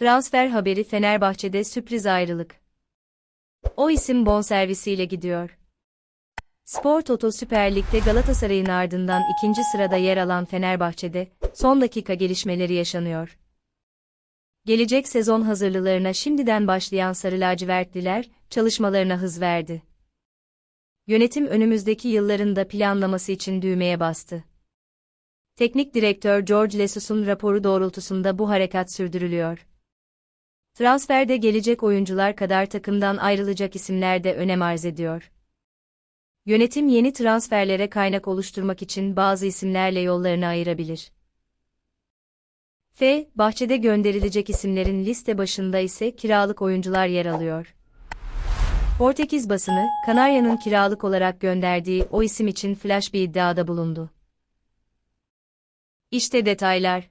Transfer haberi Fenerbahçe'de sürpriz ayrılık. O isim bonservisiyle gidiyor. Spor Toto Süper Lig'de Galatasaray'ın ardından ikinci sırada yer alan Fenerbahçe'de son dakika gelişmeleri yaşanıyor. Gelecek sezon hazırlılarına şimdiden başlayan Sarı Lacivertliler çalışmalarına hız verdi. Yönetim önümüzdeki yılların da planlaması için düğmeye bastı. Teknik direktör George Lesus'un raporu doğrultusunda bu harekat sürdürülüyor. Transferde gelecek oyuncular kadar takımdan ayrılacak isimler de önem arz ediyor. Yönetim yeni transferlere kaynak oluşturmak için bazı isimlerle yollarını ayırabilir. F. Bahçede gönderilecek isimlerin liste başında ise kiralık oyuncular yer alıyor. Portekiz basını, Kanarya'nın kiralık olarak gönderdiği o isim için flash bir iddiada bulundu. İşte detaylar.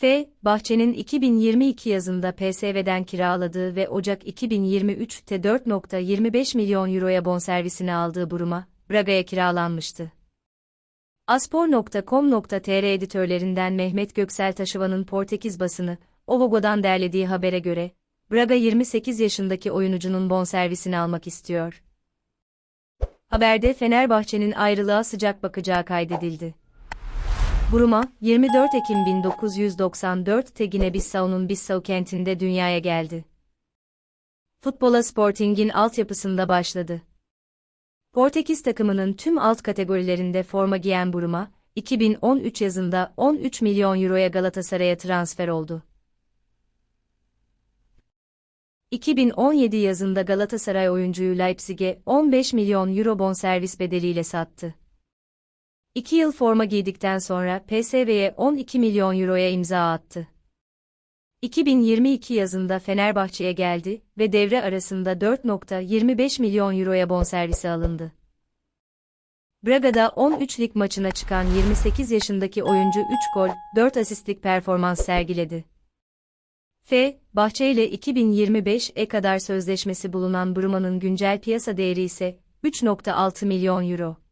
F. Bahçe'nin 2022 yazında PSV'den kiraladığı ve Ocak 2023'te 4.25 milyon euroya bonservisini aldığı Buruma, Braga'ya kiralanmıştı. Aspor.com.tr editörlerinden Mehmet Göksel Taşıvan'ın Portekiz basını, Ovogo'dan derlediği habere göre, Braga 28 yaşındaki oyuncunun bonservisini almak istiyor. Haberde Fenerbahçe'nin ayrılığa sıcak bakacağı kaydedildi. Buruma, 24 Ekim 1994'te Gine-Bissau'nun Bissau kentinde dünyaya geldi. Futbola Sporting'in altyapısında başladı. Portekiz takımının tüm alt kategorilerinde forma giyen Buruma, 2013 yazında 13 milyon euroya Galatasaray'a transfer oldu. 2017 yazında Galatasaray oyuncuyu Leipzig'e 15 milyon euro bonservis bedeliyle sattı. 2 yıl forma giydikten sonra PSV'ye 12 milyon euroya imza attı. 2022 yazında Fenerbahçe'ye geldi ve devre arasında 4.25 milyon euroya bonservisi alındı. Braga'da 13 lig maçına çıkan 28 yaşındaki oyuncu 3 gol, 4 asistlik performans sergiledi. F. Bahçe ile 2025'e kadar sözleşmesi bulunan Bruma'nın güncel piyasa değeri ise 3.6 milyon euro.